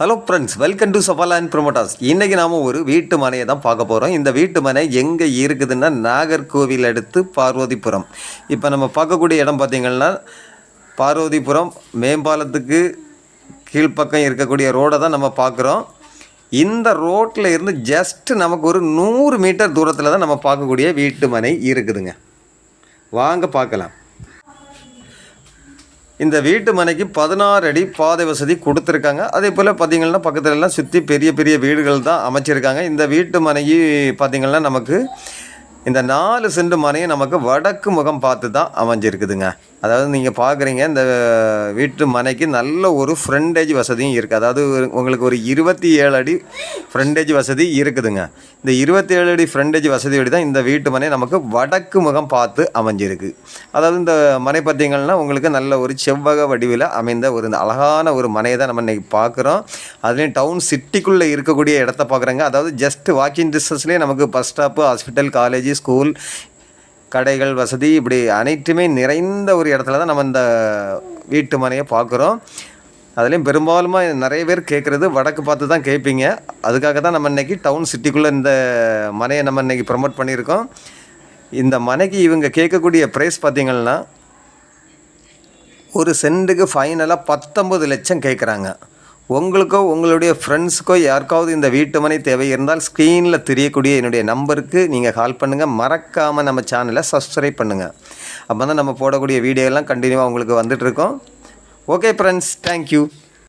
Hello friends welcome to Safala and promoters இன்றைக்கி நாம் ஒரு வீட்டு மனையை தான் பார்க்க போகிறோம் இந்த வீட்டு மனை எங்கே இருக்குதுன்னா நாகர்கோவில் அடுத்து பார்வதிபுரம். இப்போ நம்ம பார்க்கக்கூடிய இடம் பார்த்திங்கன்னா பார்வதிபுரம் மேம்பாலத்துக்கு கீழ்ப்பக்கம் இருக்கக்கூடிய ரோடை தான் நம்ம பார்க்குறோம். இந்த ரோட்டில் இருந்து ஜஸ்ட் நமக்கு ஒரு நூறு மீட்டர் தூரத்தில் தான் நம்ம பார்க்கக்கூடிய வீட்டு மனை இருக்குதுங்க. வாங்க பார்க்கலாம். இந்த வீட்டு மனைக்கு பதினாறு அடி பாதை வசதி கொடுத்துருக்காங்க. அதே போல் பார்த்திங்கன்னா பக்கத்துல எல்லாம் சுற்றி பெரிய பெரிய வீடுகள் தான் அமைச்சிருக்காங்க. இந்த வீட்டு மனைக்கு பார்த்தீங்கன்னா நமக்கு இந்த நாலு செண்டு மனையும் நமக்கு வடக்கு முகம் பார்த்து தான் அமைஞ்சிருக்குதுங்க. அதாவது நீங்கள் பார்க்குறீங்க இந்த வீட்டு மனைக்கு நல்ல ஒரு ஃப்ரண்டேஜ் வசதியும் இருக்குது அதாவது ஒரு- உங்களுக்கு ஒரு இருபத்தி ஏழு அடி ஃப்ரண்டேஜ் வசதி இருக்குதுங்க. இந்த இருபத்தி ஏழு அடி ஃப்ரண்டேஜ் வசதியோடு தான் இந்த வீட்டு மனை நமக்கு வடக்கு முகம் பார்த்து அமைஞ்சிருக்கு. அதாவது இந்த மனை பார்த்தீங்கன்னா உங்களுக்கு நல்ல ஒரு செவ்வக வடிவில் அமைந்த ஒரு இந்த அழகான ஒரு மனையை தான் நம்ம இன்றைக்கி பார்க்குறோம். அதுலேயும் டவுன் சிட்டிக்குள்ளே இருக்கக்கூடிய இடத்த பார்க்குறாங்க. அதாவது ஜஸ்ட் வாக்கிங் டிஸ்டன்ஸ்லேயே நமக்கு bus stop hospital college school கடைகள் வசதி இப்படி அனைத்துமே நிறைந்த ஒரு இடத்துல தான் நம்ம இந்த வீட்டு மனையை பார்க்குறோம். அதுலேயும் பெரும்பாலும் நிறைய பேர் கேட்குறது வடக்கு பார்த்து தான் கேட்பீங்க. அதுக்காக தான் நம்ம இன்றைக்கி டவுன் சிட்டிக்குள்ளே இந்த மனையை நம்ம இன்றைக்கி ப்ரமோட் பண்ணியிருக்கோம். இந்த மனைக்கு இவங்க கேட்கக்கூடிய ப்ரைஸ் பார்த்திங்கன்னா ஒரு சென்ட்டுக்கு ஃபைனலாக பத்தொம்பது லட்சம் கேட்குறாங்க. உங்களுக்கோ உங்களுடைய ஃப்ரெண்ட்ஸுக்கோ யாருக்காவது இந்த வீட்டு மனை தேவை இருந்தால் ஸ்க்ரீனில் தெரியக்கூடிய என்னுடைய நம்பருக்கு நீங்கள் கால் பண்ணுங்கள் மறக்காமல் நம்ம சேனலை சப்ஸ்கிரைப் பண்ணுங்கள் அப்போ தான் நம்ம போடக்கூடிய வீடியோ எல்லாம் கண்டினியூவாக உங்களுக்கு வந்துட்டுருக்கோம் ஓகே ஃப்ரெண்ட்ஸ் தேங்க்யூ